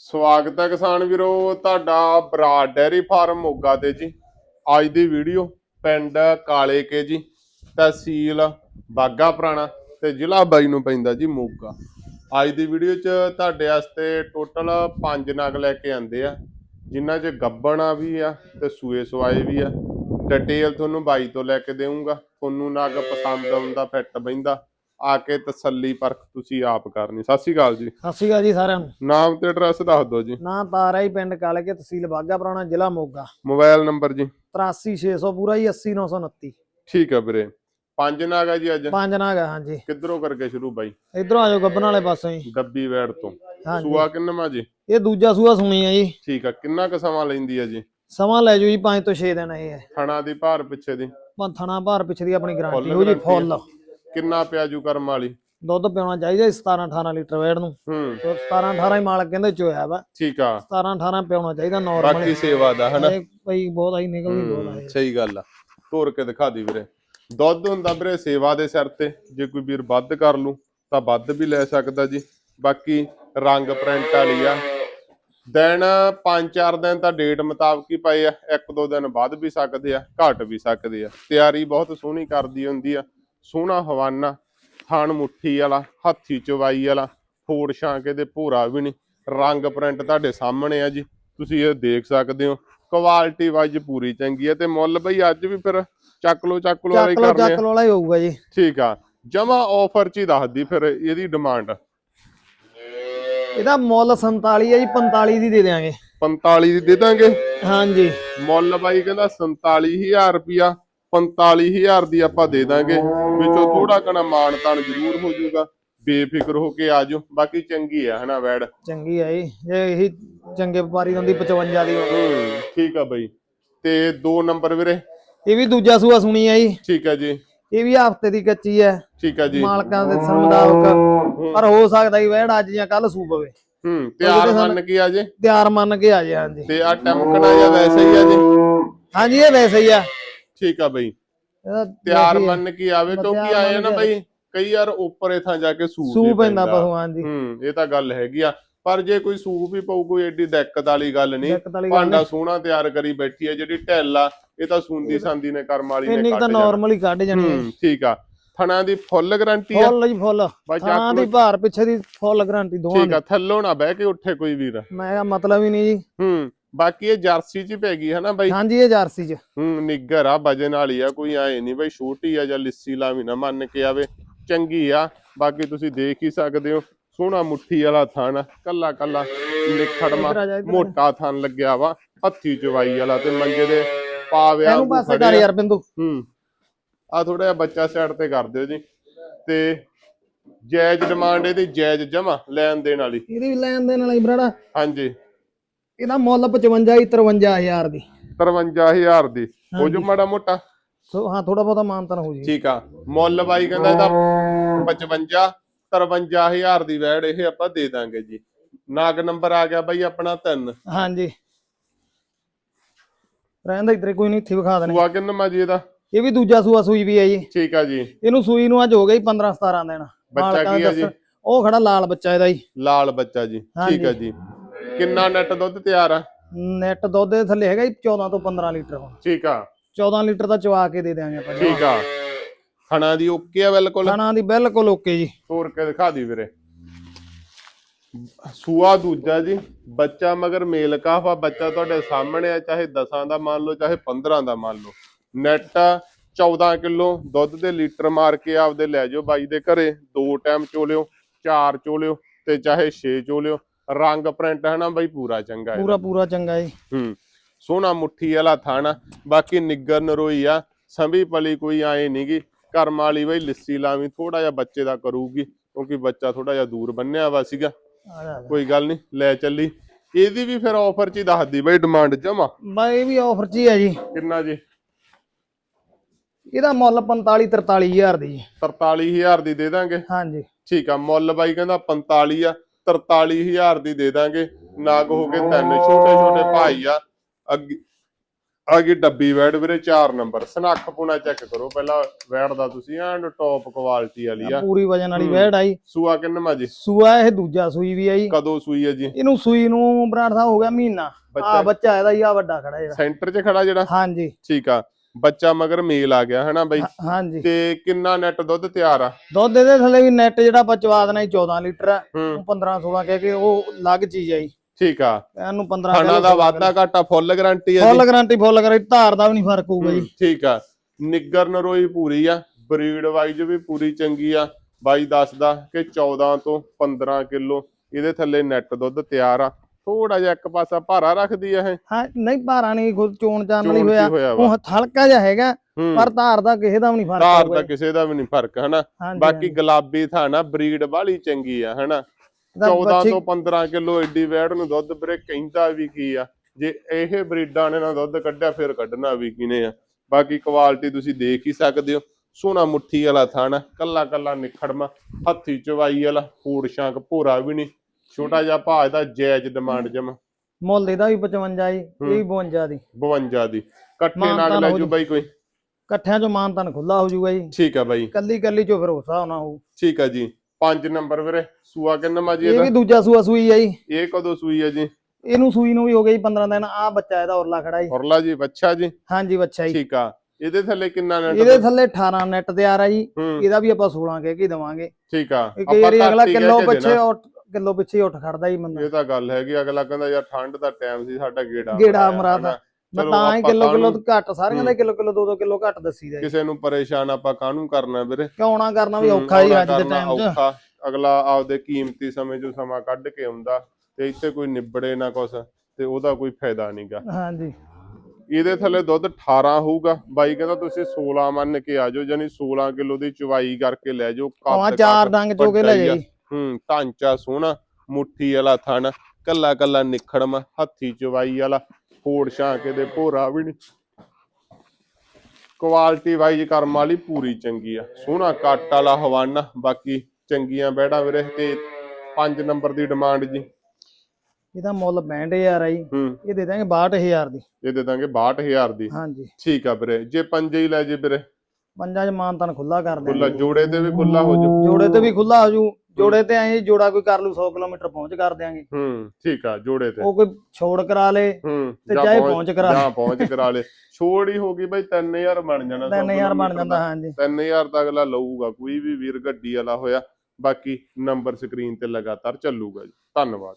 ਸਵਾਗਤ ਹੈ ਕਿਸਾਨ ਵੀਰੋ, ਤੁਹਾਡਾ ਬਰਾਡ ਡੈਰੀ ਫਾਰਮ ਮੋਗਾ ਤੇ ਜੀ। ਅੱਜ ਦੀ ਵੀਡੀਓ ਪਿੰਡ ਕਾਲੇ ਕੇ ਜੀ, ਤਹਿਸੀਲ ਬਾਗਾ ਪੁਰਾਣਾ ਤੇ ਜ਼ਿਲ੍ਹਾ ਬਾਈ ਨੂੰ ਪੈਂਦਾ ਜੀ ਮੋਗਾ। ਅੱਜ ਦੀ ਵੀਡੀਓ 'ਚ ਤੁਹਾਡੇ ਵਾਸਤੇ ਟੋਟਲ 5 ਨਗ ਲੈ ਕੇ ਆਂਦੇ ਆ, ਜਿਨ੍ਹਾਂ 'ਚ ਗੱਬਣਾ ਵੀ ਆ ਤੇ ਸੂਏ ਸਵਾਏ ਵੀ ਆ। ਡਿਟੇਲ ਤੁਹਾਨੂੰ ਬਾਈ ਤੋਂ ਲੈ ਕੇ ਦੇਵਾਂਗਾ ਤੁਹਾਨੂੰ ਨਗ ਪਸੰਦ ਆਉਂਦਾ ਫਿੱਟ ਬੈਂਦਾ ਆ ਕੇ ਤਸੱਲੀ ਪਰਖ ਤੁਸੀਂ ਆਪ ਕਰਨੀ। ਸਤਿ ਸ਼੍ਰੀ ਅਕਾਲ ਜੀ। ਸਤਿ ਸ਼੍ਰੀ ਅਕਾਲ ਜੀ ਸਾਰਿਆਂ ਨੂੰ। ਨਾਮ ਤੇ ਐਡਰੈਸ ਦੱਸ ਦਿਓ ਜੀ। ਨਾਂ ਤਾਰਾ ਹੀ ਪਿੰਡ ਕਾਲਕੇ ਤਹਿਸੀਲ ਬਾਗਾ ਪੁਰਾਣਾ ਜ਼ਿਲ੍ਹਾ ਮੋਗਾ। ਮੋਬਾਈਲ ਨੰਬਰ ਜੀ। 83600 ਪੂਰਾ ਹੀ 80929 ਠੀਕ ਹੈ ਵੀਰੇ। ਪੰਜ ਨਾਗ ਆ ਜੀ ਅੱਜ। ਪੰਜ ਨਾਗ ਆ ਹਾਂਜੀ। ਕਿੱਧਰੋਂ ਕਰਕੇ ਸ਼ੁਰੂ ਬਾਈ? ਇਧਰੋਂ ਆਜੋ ਗੱਬਨ ਵਾਲੇ ਪਾਸੋਂ ਹੀ ਗੱਬੀ ਵੈੜ ਤੋਂ। ਹਾਂਜੀ। ਸੂਆ ਕਿੰਨਵਾਂ ਜੀ? ਇਹ ਦੂਜਾ ਸੂਆ ਸੁਣੀ ਆ ਜੀ। ਠੀਕ ਆ ਕਿੰਨਾ ਕੁ ਸਮਾਂ ਲੈਂਦੀ ਆ ਜੀ? ਸਮਾਂ ਲੈ ਜੂ ਜੀ 5 ਤੋਂ 6 ਦਿਨ ਇਹ ਹੈ। ਥਣਾ ਦੀ ਭਾਰ ਪਿੱਛੇ ਦੀ। ਪੰਥਣਾ ਭਾਰ ਪਿੱਛੇ ਦੀ ਆਪਣੀ ਗਾਰੰਟੀ ਹੋ ਜੀ ਫੁੱਲ। ਕਿੰਨਾ ਪਿਆ ਜੂ ਕਰਮ ਵਾਲੀ? ਦੁੱਧ ਪਿਆਉਣਾ ਚਾਹੀਦਾ 17 18 ਲੀਟਰ ਵੇੜ ਨੂੰ। ਹੂੰ। ਤੇ 17 18 ਹੀ ਮਾਲਕ ਕਹਿੰਦੇ ਚੋਇਆ ਵਾ। ਠੀਕ ਆ। 17 18 ਪਿਆਉਣਾ ਚਾਹੀਦਾ ਬਾਕੀ ਨਾਰਮਲ ਸੇਵਾ ਦਾ ਹਨਾ? ਇਹ ਭਈ ਬਹੁਤ ਆਈ ਨਿਕਲਦੀ ਬਹੁਤ ਆ ਹੂੰ, ਇਹ। ਸਹੀ ਗੱਲ ਆ। ਤੋਰ ਕੇ ਦਿਖਾ ਦੀ ਵੀਰੇ। ਦੁੱਧ ਹੁੰਦਾ ਵੀਰੇ ਸੇਵਾ ਦੇ ਸਿਰ ਤੇ। ਜੇ ਕੋਈ ਵੀਰ ਵੱਧ ਕਰ ਲੂ ਤਾਂ ਵੱਧ ਵੀ ਲੈ ਸਕਦਾ ਜੀ। ਬਾਕੀ ਰੰਗ ਪ੍ਰਿੰਟ ਵਾਲੀ ਆ। ਦਿਨ 5-4 ਦਿਨ ਤਾਂ ਡੇਟ ਮੁਤਾਬਕ ਹੀ ਪਏ ਆ। ਇੱਕ ਦੋ ਦਿਨ ਵੱਧ ਵੀ ਸਕਦੇ ਆ ਘਟ ਵੀ ਸਕਦੇ ਆ। ਤਿਆਰੀ ਬਹੁਤ ਸੋਹਣੀ ਕਰਦੀ ਹੁੰਦੀ ਆ। ਸੋਹਣਾ ਹਵਾਨਾ ਥਣ ਮੁੱਠੀ ਵਾਲਾ ਹੱਥੀ ਚਵਾਈ ਵਾਲਾ ਫੋੜ ਛਾਂਕੇ ਦੇ ਭੂਰਾ ਵੀ ਨਹੀਂ। ਰੰਗ ਪ੍ਰਿੰਟ ਤੁਹਾਡੇ ਸਾਹਮਣੇ ਆ ਜੀ ਤੁਸੀਂ ਇਹ ਦੇਖ ਸਕਦੇ ਹੋ। ਕੁਆਲਿਟੀ ਵਾਈਜ਼ ਪੂਰੀ ਚੰਗੀ ਹੈ ਤੇ ਮੁੱਲ ਬਈ ਅੱਜ ਵੀ ਫਿਰ ਚੱਕ ਲੋ ਚੱਕ ਲੋ ਵਾਲੇ ਚੱਕ ਲੋ ਕਰਨੇ ਚੱਕ ਲੋ ਵਾਲਾ ਹੀ ਹੋਊਗਾ ਜੀ। ਠੀਕ ਆ ਜਮਾ ਆਫਰ ਚ ਹੀ ਦੱਸਦੀ ਫਿਰ ਇਹਦੀ ਡਿਮਾਂਡ ਇਹਦਾ ਮੁੱਲ 47 ਹੈ ਜੀ 45 ਦੀ ਦੇ ਦੇਾਂਗੇ 45 ਦੀ ਦੇ ਦਾਂਗੇ? ਹਾਂਜੀ। ਮੁੱਲ ਬਾਈ ਕਹਿੰਦਾ 47000 ਰੁਪਿਆ 45000 ਦੀ ਆਪਾਂ ਦੇ ਦਾਂਗੇ। ਵਿੱਚੋਂ ਥੋੜਾ ਕਣਾ ਮਾਣ ਤਾਣ ਜ਼ਰੂਰ ਹੋ ਜਾਊਗਾ। ਬੇਫਿਕਰ ਹੋ ਕੇ ਆਜੋ ਬਾਕੀ ਚੰਗੀ ਆ ਹਨਾ ਵੈੜ? ਚੰਗੀ ਹੈ ਜੀ। ਜੇ ਇਹੀ ਚੰਗੇ ਵਪਾਰੀ ਹੁੰਦੀ 55 ਦੀ। ਹੂੰ ਠੀਕ ਆ ਬਾਈ। ਤੇ ਦੋ ਨੰਬਰ ਵੀਰੇ? ਇਹ ਵੀ ਦੂਜਾ ਸੂਆ ਸੁਣੀ ਹੈ ਜੀ। ਠੀਕ ਆ ਜੀ। ਇਹ ਵੀ ਹਫ਼ਤੇ ਦੀ ਕੱਚੀ ਹੈ ਠੀਕ ਆ ਜੀ। ਮਾਲਕਾਂ ਦੇ ਦੱਸਣ ਮੁਤਾਬਕ। ਪਰ ਹੋ ਸਕਦਾ ਹੀ ਵਹਿੜ ਅੱਜ ਜਾਂ ਕੱਲ ਸੂ ਪਵੇ। ਹੂੰ ਤਿਆਰ ਮੰਨ ਕੇ ਆ ਜੇ। ਤਿਆਰ ਮੰਨ ਕੇ ਆ ਜੇ ਹਾਂਜੀ। ਤੇ ਆ ਟਮਕਣਾ ਜਾਂ ਵੈਸੇ ਹੀ ਆ ਜੀ। ਹਾਂਜੀ ਇਹ ਵੈਸੇ ਹੀ ਆ। ਠੀਕ ਆ ਬਾਈ। ਇਹਦਾ ਤਿਆਰ ਹੀ। ਮੰਨ ਕੇ ਆਵੇ ਕਿਉਂਕਿ ਆਏ ਆ ਨਾ ਬਾਈ ਕਈ ਵਾਰ ਉੱਪਰ ਇਥਾਂ ਜਾ ਕੇ ਸੂਪ ਸੂ ਪੈਂਦਾ ਪਸ਼ੂਆਂ ਦੀ। ਹੂੰ ਇਹ ਤਾਂ ਗੱਲ ਹੈਗੀ ਆ। ਪਰ ਜੇ ਕੋਈ ਸੂਪ ਵੀ ਪਊ ਕੋਈ ਐਡੀ ਦਿੱਕਤ ਵਾਲੀ ਗੱਲ ਨਹੀਂ। ਭਾਂਡਾ ਸੋਹਣਾ ਤਿਆਰ ਕਰੀ ਬੈਠੀ ਆ ਜਿਹੜੀ ਢਿੱਲ ਆ ਇਹ ਤਾਂ ਸੁੰਦੀ ਸੰਦੀ ਨੇ ਕਰਮ ਵਾਲੀ ਨੇ ਕੱਢ ਤਾਂ ਜਾਣਾ। ਨਾਰਮਲ ਹੀ ਕੱਢ ਜਾਣੀ ਹੈ ਹੂੰ ਠੀਕ ਆ। ਥਣਾ ਦੀ ਫੁੱਲ ਗਾਰੰਟੀ ਆ। ਫੁੱਲ ਜੀ ਫੁੱਲ। ਬਾਈ ਥਾਂ ਦੀ ਭਾਰ ਪਿੱਛੇ ਦੀ ਫੁੱਲ ਗਾਰੰਟੀ ਦੋਵਾਂ ਠੀਕ ਆ ਥੱਲੋਂ ਨਾ ਬਹਿ ਕੇ ਉੱਠੇ ਕੋਈ ਵੀਰ। ਮੈਂ ਕਿਹਾ ਮਤਲਬ ਹੀ ਨਹੀਂ ਜੀ। ਹੂੰ ਬਾਕੀ ਇਹ ਜਰਸੀ ਚ ਪੈ ਗਈ ਹੈ ਨਾ ਬਾਈ? ਹਾਂਜੀ ਇਹ ਜਰਸੀ ਚ। ਹੂੰ ਨਿੱਗਰ ਆ ਵਜਨ ਵਾਲੀ ਆ ਕੋਈ ਆਏ ਨਹੀਂ ਬਈ ਛੋਟੀ ਆ ਜਾਂ ਲਿੱਸੀ ਲਾਵੀ ਨਾ ਮੰਨ ਕੇ ਆਵੇ। ਚੰਗੀ ਆ ਬਾਕੀ ਤੁਸੀਂ ਦੇਖ ਹੀ ਸਕਦੇ ਹੋ ਸੋਹਣਾ ਮੁੱਠੀ ਵਾਲਾ ਥਣ ਕੱਲਾ ਕੱਲਾ ਜਾ। ਮੋਟਾ ਥਣ ਲੱਗਿਆ ਵਾ ਹੱਥੀ ਚਵਾਈ ਵਾਲਾ ਤੇ ਮੰਜੇ ਦੇ ਪਾਵਿਆ ਇਹਨੂੰ ਪਾਸੇ ਕਰ ਯਾਰ ਬਿੰਦੂ। ਹੂੰ ਆ ਥੋੜਾ ਜਿਹਾ ਬੱਚਾ ਸਾਈਡ ਤੇ ਕਰ ਦਿਓ ਜੀ। ਤੇ ਜਾਇਜ਼ ਡਿਮਾਂਡ ਇਹਦੀ ਜਾਇਜ਼ ਜਮਾ ਲੈਣ ਦੇਣ ਵਾਲੀ। ਇਹਦੀ ਵੀ ਲੈਣ ਦੇਣ ਵਾਲੀ ਬਰਾੜਾ। ਹਾਂਜੀ। ਇਹਦਾ ਮੁੱਲ 55 ਹੀ 53000 ਦੀ। 53000 ਦੀ। ਹੋ ਜੋ ਮਾੜਾ ਮੋਟਾ। ਸੋ ਹਾਂ ਥੋੜਾ ਬਹੁਤਾ ਮਾਨਤਨ ਹੋ ਜੀ। ਠੀਕ ਆ। ਮੁੱਲ ਬਾਈ ਕਹਿੰਦਾ ਇਹਦਾ 55 53000 ਦੀ ਵੈੜ ਇਹ ਆਪਾਂ ਦੇ ਦਾਂਗੇ ਜੀ। ਨਾਗ ਨੰਬਰ ਆ ਗਿਆ ਬਾਈ ਆਪਣਾ 3 ਹਾਂਜੀ। ਰਹਿੰਦਾ ਇਧਰੇ ਕੋਈ ਨਹੀਂ ਇੱਥੇ ਵਿਖਾ ਦੇਣੇ। ਸੂਆ ਕਿੰਨਾ ਜੀ ਇਹਦਾ? ਇਹ ਵੀ ਦੂਜਾ ਸੂਆ ਸੂਈ ਵੀ ਹੈ ਜੀ। ਠੀਕ ਆ ਜੀ। ਇਹਨੂੰ ਸੂਈ ਨੂੰ ਅੱਜ ਹੋ ਗਈ 15 17 ਦਿਨ। ਬੱਚਾ ਕੀ ਆ ਜੀ? ਉਹ ਖੜਾ ਲਾਲ ਬੱਚਾ ਇਹਦਾ ਜੀ। ਲਾਲ ਬੱਚਾ ਜੀ। ਠੀਕ ਆ ਜੀ। ਕਿੰਨਾ ਨੈਟ ਦੁੱਧ ਤਿਆਰ ਆ? ਨੈਟ ਦੁੱਧ ਦੇ ਥੱਲੇ ਹੈਗਾ ਜੀ 14 ਤੋਂ 15 ਲੀਟਰ ਹੁਣ। ਠੀਕ ਆ। 14 ਲੀਟਰ ਦਾ ਚਵਾ ਕੇ ਦੇ ਦਿਆਂਗੇ ਆਪਾਂ ਠੀਕ ਆ। ਖਣਾ ਦੀ ਓਕੇ ਆ ਬਿਲਕੁਲ? ਖਾਣਾ ਦੀ ਬਿਲਕੁਲ ਓਕੇ ਜੀ। ਤੋੜ ਕੇ ਦਿਖਾ ਦੀ ਵੀਰੇ। ਸੂਆ ਦੂਜਾ ਜੀ ਬੱਚਾ ਮਗਰ ਮੇਲ ਕਾਫਾ ਬੱਚਾ ਤੁਹਾਡੇ ਸਾਹਮਣੇ ਆ ਚਾਹੇ 10 ਦਾ ਮੰਨ ਲਓ ਚਾਹੇ 15 ਦਾ ਮੰਨ ਲਓ। ਨੈਟ 14 ਕਿਲੋ ਦੁੱਧ ਦੇ ਲੀਟਰ ਮਾਰ ਕੇ ਆਪਦੇ ਲੈ ਜਾਓ ਬਾਈ ਦੇ ਘਰੇ ਦੋ ਟਾਈਮ ਚੋਲਿਓ ਚਾਰ ਚੋਲਿਓ ਤੇ ਚਾਹੇ 6 ਚੋਲਿਓ। ਰੰਗ ਪ੍ਰਿੰਟ ਹੈ ਨਾ ਬਾਈ ਪੂਰਾ ਚੰਗਾ ਹੈ ਪੂਰਾ ਪੂਰਾ ਚੰਗਾ ਜੀ ਹੂੰ ਸੋਹਣਾ ਮੁੱਠੀ ਵਾਲਾ ਥਾਣਾ ਬਾਕੀ ਨਿੱਗਰ ਨਰੋਈ ਆ ਸੰਭੀ ਪਲੀ ਕੋਈ ਆਏ ਨਹੀਂਗੀ ਕਰਮ ਵਾਲੀ ਬਈ ਲਿੱਸੀ ਲਾਵੀਂ ਥੋੜਾ ਜਿਹਾ ਬੱਚੇ ਦਾ ਕਰੂਗੀ ਕਿਉਂਕਿ ਬੱਚਾ ਥੋੜਾ ਜਿਹਾ ਦੂਰ ਬੰਨਿਆ ਵਾ ਸੀਗਾ। ਕੋਈ ਗੱਲ ਨਹੀਂ ਲੈ ਚੱਲੀ। ਇਹਦੀ ਵੀ ਫਿਰ ਆਫਰ ਚ ਹੀ ਦੱਸਦੀ ਬਈ ਡਿਮਾਂਡ ਜਮਾ। ਬਾਈ ਇਹ ਵੀ ਆਫਰ 'ਚ ਹੀ ਹੈ ਜੀ। ਕਿੰਨਾ ਜੀ? ਇਹਦਾ ਮੁੱਲ 45 43000 ਦੀ ਜੀ। 43000 ਦੀ ਦੇ ਦਾਂਗੇ। ਹਾਂਜੀ। ਠੀਕ ਆ ਮੁੱਲ ਬਾਈ ਕਹਿੰਦਾ 45 ਆ। 43000 ਦੀ ਦੇ ਦਾਂਗੇ। ਨਾਗ ਹੋ ਕੇ ਤਿੰਨ ਛੋਟੇ ਛੋਟੇ ਭਾਈ ਆ। ਅੱਗੇ ਆ ਗਈ ਡੱਬੀ ਵੈੜ ਵੀਰੇ 4 ਨੰਬਰ। ਸਨੱਖ ਪੁਣਾ ਚੈੱਕ ਕਰੋ ਪਹਿਲਾਂ ਵੈੜ ਦਾ ਤੁਸੀਂ ਐਂਡ ਟੌਪ ਕੁਆਲਿਟੀ ਵਾਲੀ ਆ। ਪੂਰੀ ਵਜਨ ਵਾਲੀ। ਵੈੜ ਆਈ ਸੂਆ ਕਿੰਨਾ ਜੀ? ਸੂਆ ਇਹ ਦੂਜਾ ਸੂਈ ਵੀ ਆਈ ਕਦੋਂ ਸੂਈ ਹੈ ਜੀ? ਇਹਨੂੰ ਸੂਈ ਨੂੰ ਬਰਾੜ ਸਾਹਿਬ ਹੋ ਗਿਆ ਮਹੀਨਾ। ਆ ਬੱਚਾ ਇਹਦਾ ਹੀ ਆ ਵੱਡਾ ਖੜਾ ਜਿਹੜਾ। ਸੈਂਟਰ 'ਚ ਖੜਾ ਜਿਹੜਾ? ਹਾਂਜੀ। ਠੀਕ ਆ। ਬੱਚਾ ਮਗਰ ਮੇਲ ਆ ਗਿਆ ਹਨਾ ਬਾਈ? ਹਾਂਜੀ। ਤੇ ਕਿੰਨਾ ਨੈਟ ਦੁੱਧ ਤਿਆਰ ਆ? ਦੁੱਧ ਇਹਦੇ ਥੱਲੇ ਵੀ ਨੈਟ ਜਿਹੜਾ ਆਪਾਂ ਚਵਾ ਦੇਣਾ ਸੀ 14 ਲੀਟਰ ਆ। ਉਹ 15 16 ਕਹਿ ਕੇ ਉਹ ਅਲੱਗ ਚੀਜ਼ ਆਈ ਠੀਕ ਆ। ਇਹਨੂੰ 15 ਖਾਣਾ ਦਾ ਵਾਧਾ ਘਾਟਾ ਫੁੱਲ ਗਾਰੰਟੀ ਆ ਜੀ। ਫੁੱਲ ਗਾਰੰਟੀ ਫੁੱਲ ਗਾਰੰਟੀ ਧਾਰ ਦਾ ਵੀ ਨਹੀਂ ਫ਼ਰਕ ਹੋਊਗਾ ਜੀ। ਠੀਕ ਆ। ਨਿੱਗਰ ਨਰੋਈ ਪੂਰੀ ਆ ਬਰੀਡ ਵਾਈਜ਼ ਵੀ ਪੂਰੀ ਚੰਗੀ ਆ। ਬਾਈ ਦੱਸਦਾ ਕਿ 14 ਤੋਂ 15 ਕਿਲੋ ਇਹਦੇ ਥੱਲੇ ਨੈਟ ਦੁੱਧ ਤਿਆਰ ਆ। ਥੋੜਾ ਜਿਹਾ ਇੱਕ ਪਾਸਾ ਭਾਰਾ ਰੱਖਦੀ ਆ ਇਹ। ਹਾਂ ਨਹੀਂ ਭਾਰਾ ਨਹੀਂ ਖੁਦ ਚੋਣ ਚੋਣ ਕੀ ਹੋਇਆ। ਉਹ ਹਲਕਾ ਜਿਹਾ ਹੈਗਾ ਪਰ ਧਾਰ ਦਾ ਕਿਸੇ ਦਾ ਵੀ ਨਹੀਂ ਫ਼ਰਕ ਧਾਰ ਦਾ ਕਿਸੇ ਦਾ ਵੀ ਨਹੀਂ ਫ਼ਰਕ ਹਨਾ? ਬਾਕੀ। ਗੁਲਾਬੀ ਥਾਣਾ ਬਰੀਡ ਵਾਲੀ ਚੰਗੀ ਆ ਹਨਾ? ਇਹਦਾ 14 ਬੱਚੀ- ਤੋਂ 15 ਕਿਲੋ ਏਡੀ ਵੈੜ ਨੂੰ ਦੁੱਧ ਵੀਰੇ ਕਹਿੰਦਾ ਵੀ ਕੀ ਆ? ਜੇ ਇਹ ਬਰੀਡਾਂ ਨੇ ਨਾ ਦੁੱਧ ਕੱਢਿਆ ਫਿਰ ਕੱਢਣਾ ਵੀ ਕਿਨੇ ਆ? ਬਾਕੀ ਕੁਆਲਿਟੀ ਤੁਸੀਂ ਦੇਖ ਹੀ ਸਕਦੇ ਹੋ। ਸੋਹਣਾ ਮੁੱਠੀ ਵਾਲਾ ਥਾਣਾ ਕੱਲਾ ਕੱਲਾ ਨਿਖੜਮਾ ਹੱਥੀ ਚਵਾਈ ਵਾਲਾ ਫੂੜ ਸ਼ਾਂਕ ਭੋਰਾ ਵੀ ਨਹੀਂ। ਛੋਟਾ ਜਿਹਾ ਭਾਅ ਇਹਦਾ ਜਾਇਜ਼ ਡਿਮਾਂਡ ਜਮ। ਮੁੱਲ ਇਹਦਾ ਵੀ 55 ਜੀ ਇਹ ਵੀ 52 ਦੀ। 52 ਦੀ। ਇਕੱਠੇ ਨਾਲ ਲੈ ਜੂ। ਬਾਈ ਕੋਈ? ਇਕੱਠਿਆਂ ਚੋਂ ਮਾਨ ਤਨ ਖੁੱਲਾ ਹੋ ਜਾਊਗਾ ਜੀ। ਠੀਕ ਆ ਬਾਈ। ਕੱਲੀ ਕੱਲੀ ਚੋਂ ਫਿਰ ਹੋਸਾ ਹੋਣਾ ਹੋਊ। ਠੀਕ ਆ ਜੀ। 5 ਨੰਬਰ ਵੀਰੇ ਸੂਆ ਕਿੰਨਾ ਮਾ ਜੀ ਇਹ ਵੀ ਦੂਜਾ ਸੂਆ ਸੂਈ ਆ ਜੀ। ਇਹ ਕਦੋਂ ਸੂਈ ਹੈ ਜੀ? ਇਹਨੂੰ ਸੂਈ ਨੂੰ ਵੀ ਹੋ ਗਈ 15 ਦਿਨ। ਆ ਬੱਚਾ ਇਹਦਾ ਉਰਲਾ ਖੜਾ ਜੀ। ਔਰਲਾ ਜੀ ਬੱਚਾ ਜੀ? ਹਾਂਜੀ ਬੱਚਾ ਜੀ। ਠੀਕ ਆ। ਇਹਦੇ ਥੱਲੇ ਕਿੰਨਾ ਨੈਟ ਇਹਦੇ ਥੱਲੇ 18 ਨੈਟ ਤਿਆਰ ਆ ਜੀ। ਇਹਦਾ ਵੀ ਆਪਾਂ 16 ਕਹਿ ਕੇ ਦੇਵਾਂਗੇ। ਠੀਕ ਆ। ਘੱਟ ਅਗਲਾ ਕਿਲੋ ਪਿੱਛੇ ਕਿਲੋ ਪਿੱਛੇ ਹੀ ਉੱਠ ਖੜਦਾ ਜੀ ਬੰਦਾ ਇਹ ਤਾਂ ਗੱਲ ਹੈਗੀ ਅਗਲਾ ਕਹਿੰਦਾ ਯਾਰ ਠੰਡ ਦਾ ਟਾਈਮ ਸੀ ਸਾਡਾ ਗੇੜਾ ਗੇੜਾ। ਹਨਾ। ਮੈਂ ਤਾਂ ਹੀ ਕਿਲੋ ਕਿਲੋ ਘੱਟ ਸਾਰੀਆਂ ਦਾ ਕਿਲੋ ਕਿਲੋ 2-2 ਕਿਲੋ ਘੱਟ ਦੱਸੀਦਾ ਕਿਸੇ ਨੂੰ ਪਰੇਸ਼ਾਨ ਆਪਾਂ ਕਾਹਨੂੰ ਕਰਨਾ ਵੀਰੇ ਕਿਉਂ ਨਾ ਕਰਨਾ ਵੀ ਹੂੰ, ਔਖਾ ਹੀ ਅੱਜ ਦੇ ਟਾਈਮ 'ਚ ਔਖਾ। ਅਗਲਾ ਆਪਦੇ ਕੀਮਤੀ ਸਮੇਂ 'ਚੋਂ ਸਮਾਂ ਕੱਢ ਕੇ ਆਉਂਦਾ ਤੇ ਇੱਥੇ ਕੋਈ ਨਿਬੜੇ ਨਾ ਕੁਛ ਤੇ ਉਹਦਾ ਕੋਈ ਫਾਇਦਾ ਨਹੀਂਗਾ ਹਾਂਜੀ ਇਹਦੇ ਥੱਲੇ ਦੁੱਧ 18 ਹੋਊਗਾ ਬਾਈ ਕਹਿੰਦਾ ਤੁਸੀਂ 16 ਮੰਨ ਕੇ ਆ ਜਾਓ ਯਾਨੀ 16 ਕਿਲੋ ਦੀ ਚੁਵਾਈ ਕਰਕੇ ਲੈ ਜਾਓ ਕੱਦ ਚਾਰ ਡੰਗ ਚੋ ਕੇ ਲੈ ਹੀ। ਜਾਈ ਹੂੰ ਢਾਂਚਾ ਸੋਹਣਾ ਮੁੱਠੀ ਵਾਲਾ ਥਣ ਕੱਲਾ ਕੱਲਾ ਨਿਖੜਮ ਹੱਥੀ ਚਵਾਈ ਵਾਲਾ ਫੋੜ ਛਾਂਕੇ ਦੇ ਭੋਰਾ ਵੀ ਨਹੀਂ ਕੁਆਲਿਟੀ ਵਾਈਜ਼ ਕਰਮ ਵਾਲੀ ਪੂਰੀ ਚੰਗੀ ਆ ਸੋਹਣਾ ਕੱਟ ਵਾਲਾ ਹਵਾਨਾ ਬਾਕੀ ਚੰਗੀਆਂ ਬੈੜਾਂ ਵੀਰੇ ਤੇ 5 ਨੰਬਰ ਦੀ ਡਿਮਾਂਡ ਜੀ। ਇਹਦਾ ਮੁੱਲ 62000 ਆ ਜੀ। ਇਹ ਦੇ ਦਾਂਗੇ 62000 ਦੀ। ਇਹ ਦੇ ਦਾਂਗੇ 62000 ਦੀ। ਹਾਂਜੀ। ਠੀਕ ਆ ਵੀਰੇ ਜੇ ਪੰਜੇ ਹੀ ਲੈ ਜੇ ਵੀਰੇ। ਪੰਜਾਂ 'ਚ ਮਾਨ ਤਨ ਖੁੱਲਾ ਕਰ ਖੁੱਲਾ ਦਿਆਂਗੇ। ਜੋੜੇ ਤੇ ਵੀ ਖੁੱਲਾ ਹੋ ਜੂ ਜੋੜੇ ਤੇ ਵੀ ਖੁੱਲਾ ਹੋ ਜੂ ਜੋੜੇ ਤੇ ਐਂ ਜੋੜਾ ਕੋਈ ਕਰ ਲੂ 100 ਕਿਲੋਮੀਟਰ ਪਹੁੰਚ ਕਰ ਦਿਆਂਗੇ। ਹੂੰ ਠੀਕ ਆ ਜੋੜੇ ਤੇ। ਉਹ ਕੋਈ ਛੋੜ ਕਰਾ ਲੇ ਹੂੰ ਤੇ ਚਾਹੇ ਪਹੁੰਚ ਕਰਾ ਜਾਂ ਪਹੁੰਚ ਕਰਾ ਲੇ। ਛੋੜ ਹੀ ਹੋ ਗਈ ਬਈ 3000 ਬਣ ਜਾਣਾ 3000 ਬਣ ਜਾਂਦਾ ਹਾਂਜੀ। 3000 ਤਾਂ ਅਗਲਾ ਲਊਗਾ ਕੋਈ ਵੀ ਵੀਰ ਗੱਡੀ ਵਾਲਾ ਹੋਇਆ ਬਾਕੀ ਨੰਬਰ ਸਕਰੀਨ ਤੇ ਲਗਾਤਾਰ ਚੱਲੂਗਾ ਜੀ। ਧੰਨਵਾਦ।